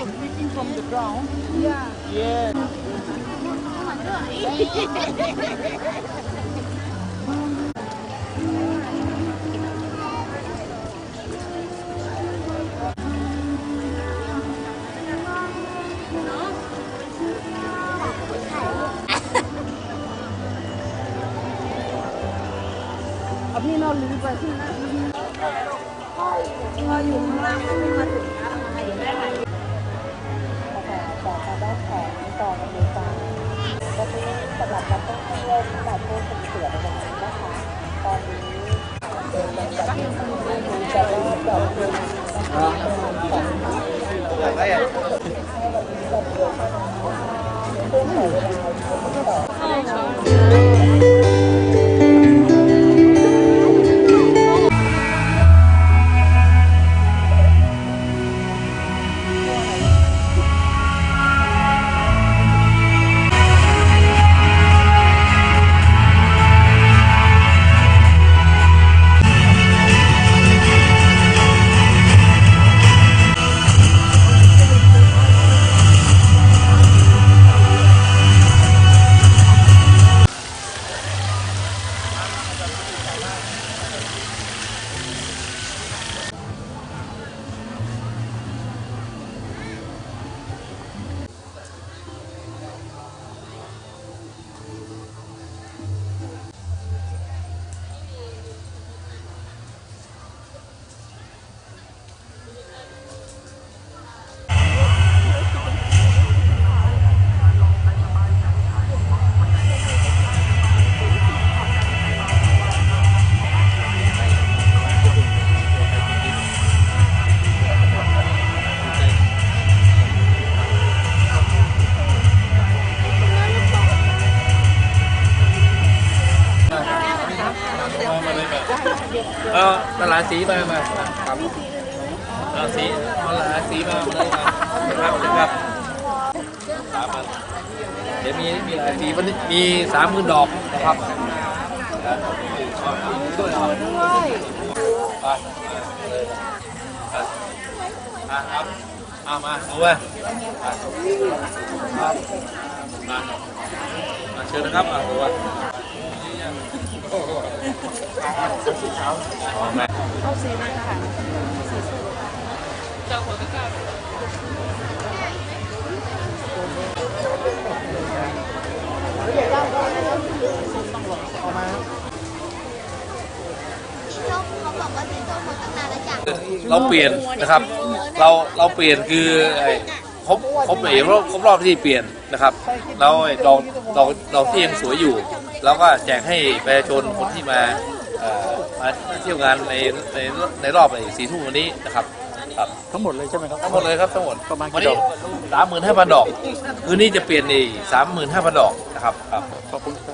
Making from the ground. Yeah. Yeah. เอาพี่นอนลืมไปที่นั่นพออยู่ข้างล่างก็ไม่มาถึงนะมาอยู่ได้ไหม นักท่องเที่ยวที่มาเที่ยวชมเสือในวันนี้นะคะ ตอนนี้เป็นแบบจะว่าดอกเดือนนะคะประมาณสองพันให้นนี้แบบเดียวกันนะคะเพื่อขอเวลาต่อ เอาตลาดสีมามาครับเอาสีเอาตลาดสีมาเลยครับครับสามพันเดี๋ยวมีมีหลายสีวันนี้มีสามหมื่นดอกนะครับช่วยเอาด้วยไปครับเอามาเอาไว้ครับมามาเชิญนะครับเอาตัว อ๋อแม่เอาสีนั้นค่ะเขาบอกว่าสีส้มเขาตั้งนานแล้วจ้ะเราเปลี่ยนนะครับ เราเราเปลี่ยนคือ ครบครบเอ๋ครบครบรอบที่เปลี่ยนนะครับแล้วไอ้ดอกดอกดอกที่ยังสวยอยู่เราก็แจกให้ประชาชนคนที่มาเอ่อมาเที่ยวงานในในในรอบไอ้สีทุ่มวันนี้นะครับครับทั้งหมดเลยใช่ไหมครับทั้งหมดเลยครับทั้งหมดประมาณกี่วันดนี้อกสามหมื่นห้าพันดอกคืนนี้จะเปลี่ยนอีกสามหมื่นห้าพันดอกนะครับครับขอบคุณครับ